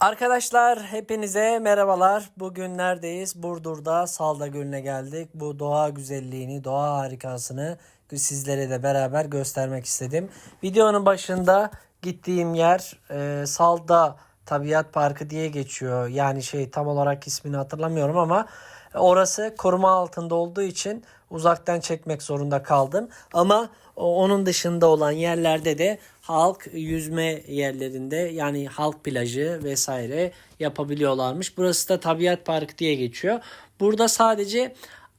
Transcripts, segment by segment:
Arkadaşlar hepinize merhabalar. Bugün neredeyiz? Burdur'da Salda Gölü'ne geldik. Bu doğa güzelliğini, doğa harikasını sizlere de beraber göstermek istedim. Videonun başında gittiğim yer e, Salda Tabiat Parkı diye geçiyor. Yani şey tam olarak ismini hatırlamıyorum ama orası koruma altında olduğu için uzaktan çekmek zorunda kaldım. Ama onun dışında olan yerlerde de halk yüzme yerlerinde yani halk plajı vesaire yapabiliyorlarmış. Burası da Tabiat Parkı diye geçiyor. Burada sadece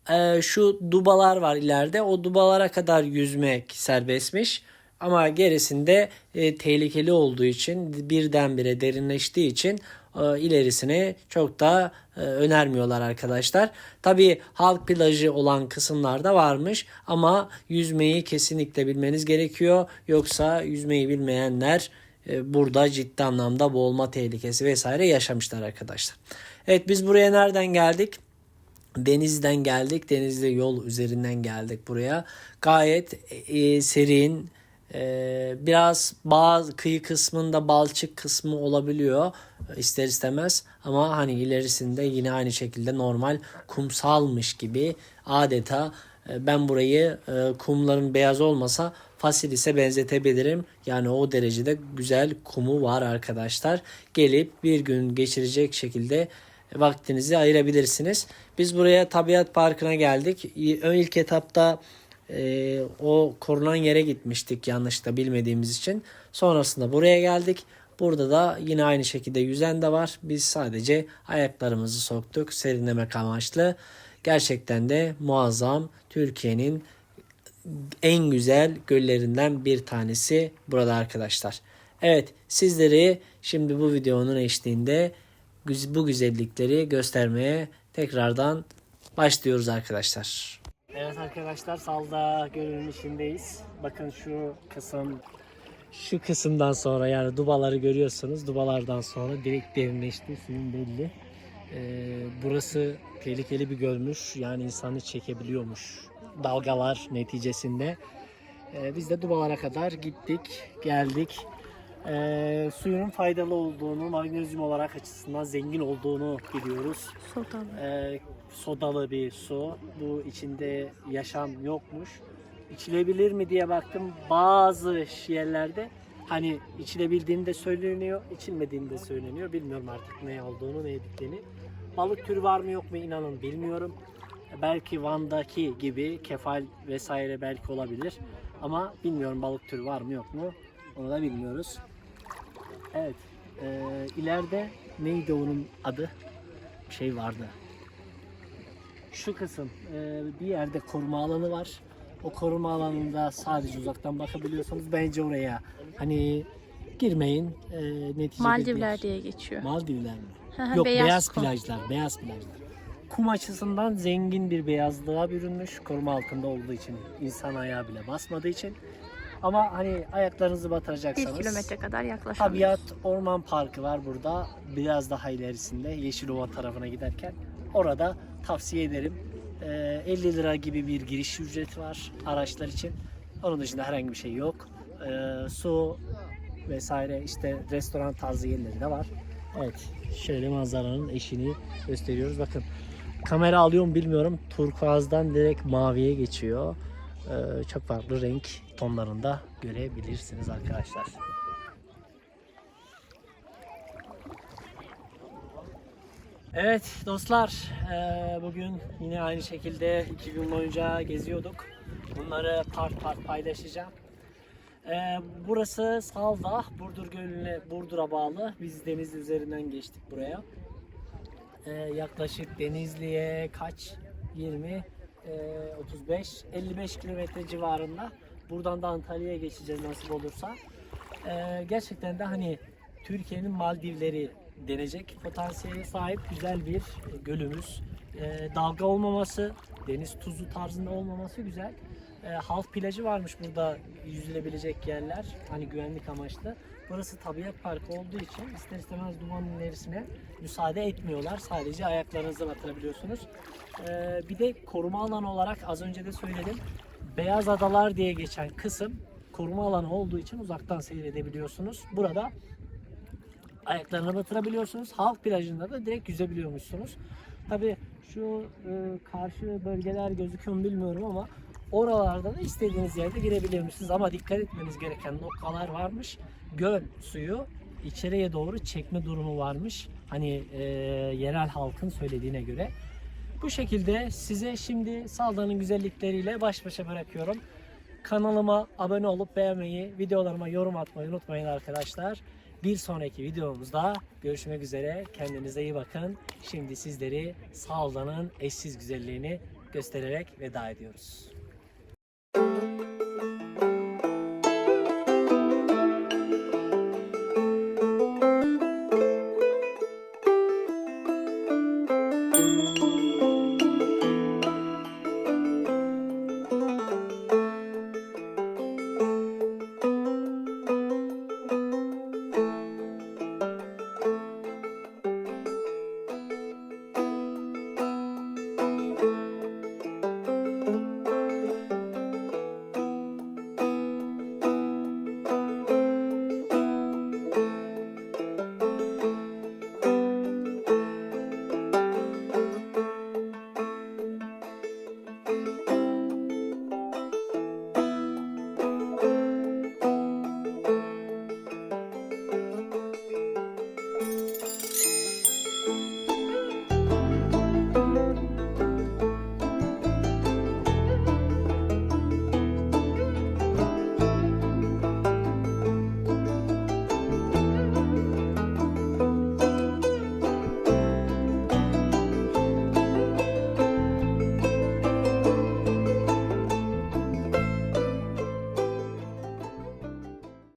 e, şu dubalar var ileride. O dubalara kadar yüzmek serbestmiş. Ama gerisinde e, tehlikeli olduğu için birdenbire derinleştiği için e, ilerisine çok da e, önermiyorlar arkadaşlar. Tabii halk plajı olan kısımlarda varmış ama yüzmeyi kesinlikle bilmeniz gerekiyor. Yoksa yüzmeyi bilmeyenler e, burada ciddi anlamda boğulma tehlikesi vesaire yaşamışlar arkadaşlar. Evet biz buraya nereden geldik? Denizden geldik. Denizli yol üzerinden geldik buraya. Gayet e, serin, e, biraz bazı kıyı kısmında balçık kısmı olabiliyor e, ister istemez ama hani ilerisinde yine aynı şekilde normal kumsalmış gibi adeta e, ben burayı e, kumların beyaz olmasa Fasilis'e benzetebilirim. Yani o derecede güzel kumu var arkadaşlar. Gelip bir gün geçirecek şekilde vaktinizi ayırabilirsiniz. Biz buraya Tabiat Parkı'na geldik. İlk etapta e, o korunan yere gitmiştik yanlış da bilmediğimiz için. Sonrasında buraya geldik. Burada da yine aynı şekilde yüzen de var. Biz sadece ayaklarımızı soktuk serinlemek amaçlı. Gerçekten de muazzam Türkiye'nin en güzel göllerinden bir tanesi burada arkadaşlar. Evet sizleri şimdi bu videonun eşliğinde bu güzellikleri göstermeye tekrardan başlıyoruz arkadaşlar. Evet arkadaşlar Salda Gölü'nün içindeyiz. Bakın şu kısım şu kısımdan sonra yani dubaları görüyorsunuz. Dubalardan sonra direkt derinleşti. Suyun belli. Ee, burası tehlikeli bir gölmüş. Yani insanı çekebiliyormuş. Dalgalar neticesinde. Ee, biz de dubalara kadar gittik, geldik. Ee, suyunun faydalı olduğunu, magnezyum olarak açısından zengin olduğunu biliyoruz. Sodalı. Ee, sodalı bir su. Bu içinde yaşam yokmuş. İçilebilir mi diye baktım. Bazı yerlerde hani içilebildiğini de söyleniyor, içilmediğini de söyleniyor. Bilmiyorum artık ne olduğunu, ne yediklerini. Balık türü var mı yok mu inanın bilmiyorum. Belki Van'daki gibi kefal vesaire belki olabilir. Ama bilmiyorum balık türü var mı yok mu onu da bilmiyoruz. Evet. Ee, ileride neydi onun adı? Bir şey vardı şu kısım e, bir yerde koruma alanı var. O koruma alanında sadece uzaktan bakabiliyorsanız bence oraya hani girmeyin. E, neticede Maldivler bir- diye geçiyor. Maldivler mi? Yok beyaz, beyaz kum. plajlar, beyaz plajlar. Kum açısından zengin bir beyazlığa bürünmüş. Koruma altında olduğu için, insan ayağı bile basmadığı için. Ama hani ayaklarınızı batıracaksanız kilometre kadar yaklaşamıyoruz. Tabiat Orman Parkı var burada. Biraz daha ilerisinde Yeşilova tarafına giderken. Orada tavsiye ederim. Ee, 50 lira gibi bir giriş ücreti var araçlar için. Onun dışında herhangi bir şey yok. Ee, su vesaire işte restoran tarzı yerleri de var. Evet şöyle manzaranın eşini gösteriyoruz. Bakın kamera alıyor mu bilmiyorum. Turkuazdan direkt maviye geçiyor. Ee, çok farklı renk tonlarında görebilirsiniz arkadaşlar. Evet dostlar eee, bugün yine aynı şekilde iki gün boyunca geziyorduk. Bunları part part paylaşacağım. Eee, burası Salda, Burdur Gölü'ne, Burdur'a bağlı. Biz deniz üzerinden geçtik buraya. Eee, yaklaşık Denizli'ye kaç? 20, eee, 35, 55 kilometre civarında. Buradan da Antalya'ya geçeceğiz nasip olursa. Gerçekten de hani Türkiye'nin Maldivleri denecek potansiyele sahip güzel bir e, gölümüz. Eee, dalga olmaması, deniz tuzu tarzında olmaması güzel. Eee, halk plajı varmış burada yüzülebilecek yerler. Hani güvenlik amaçlı. Burası tabiat parkı olduğu için ister istemez dumanın ilerisine müsaade etmiyorlar. Sadece ayaklarınızı batırabiliyorsunuz. Eee, bir de koruma alanı olarak az önce de söyledim. Beyaz Adalar diye geçen kısım koruma alanı olduğu için uzaktan seyredebiliyorsunuz. Burada ayaklarına batırabiliyorsunuz. Halk plajında da direkt yüzebiliyormuşsunuz. Tabi şu e, karşı bölgeler gözüküyor mu bilmiyorum ama oralarda da istediğiniz yerde girebiliyormuşsunuz. Ama dikkat etmeniz gereken noktalar varmış. Göl suyu içeriye doğru çekme durumu varmış. Hani e, yerel halkın söylediğine göre. Bu şekilde size şimdi Salda'nın güzellikleriyle baş başa bırakıyorum. Kanalıma abone olup beğenmeyi, videolarıma yorum atmayı unutmayın arkadaşlar. Bir sonraki videomuzda görüşmek üzere. Kendinize iyi bakın. Şimdi sizleri Salda'nın eşsiz güzelliğini göstererek veda ediyoruz.